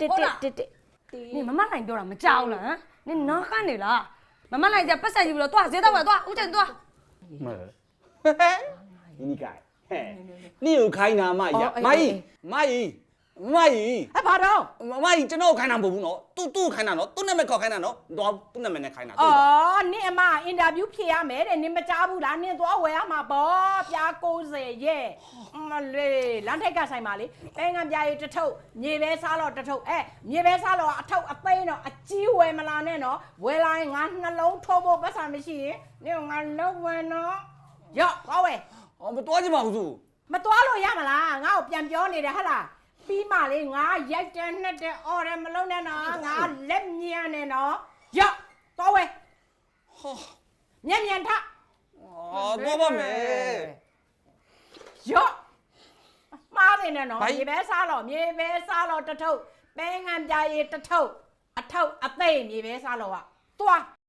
တစ်ဟုတ်တစ်လားတစ်တစ်နေမမနိုင်ပြောတာမကြောက်လားဟမ်နေနားကနေလားမမနိုင်ကြပတ်ဆက်ယူပြီးတော့သွားဈေးတော့ပဲသွားဦးကျန်သွားမဒီနိကဲဟဲ့นี่ကိုခိုင်းတာမကြီးမကြီးမကြီး မကြီးဟဲ့ဘာတော့မကြီးကျွန်တော်ခိုင်းတာမဟုတ်ဘူးနော်သူသူ့ခိုင်းတာနော်သူ့နာမည်ခေါ်ခိုင်းတာနော်တော့သူ့နာမည်နဲ့ခိုင်းတာအော်နင့်အမအင်တာဗျူးဖြေရမယ်တဲ့နင်မကြားဘူးလားနင်သွားဝယ်ရမှာပေါ့ပြား90ရဲ့မလေးလမ်းထိပ်ကဆိုင်ပါလေအဲငံပြားရီတစ်ထုပ်မြေပဲစားတော့တစ်ထုပ်အဲမြေပဲစားတော့အထုပ်အသိန်းတော့အကြီးဝယ်မလာနဲ့နော်ဝယ်လာရင်ငါနှလုံးထိုးဖို့ပတ်စံမရှိရင်နင်ငါလုံးဝယ်နော်ရော့သွားဝယ်အော်မတော်ကြပါဘူးသူမသွားလို့ရမလားငါ့ကိုပြန်ပြောနေတယ်ဟဟလား ပြီးမှလေငါရိုက်တယ်နှက်တယ်အော်တယ်မလုံးနဲ့နော်ငါလက်မြန်နေနော်ရော့သွားဝယ်ဟောမြန်မြန်ထအော်တော့ပါမယ်ရော့မှားတယ်နဲ့နော်ဘာမြေပဲစားတော့မြေပဲစားတော့တစ်ထုပ်ပဲငံပြားရည်တစ်ထုပ်အထုပ်အသိမ့်မြေပဲစားတော့ကသွား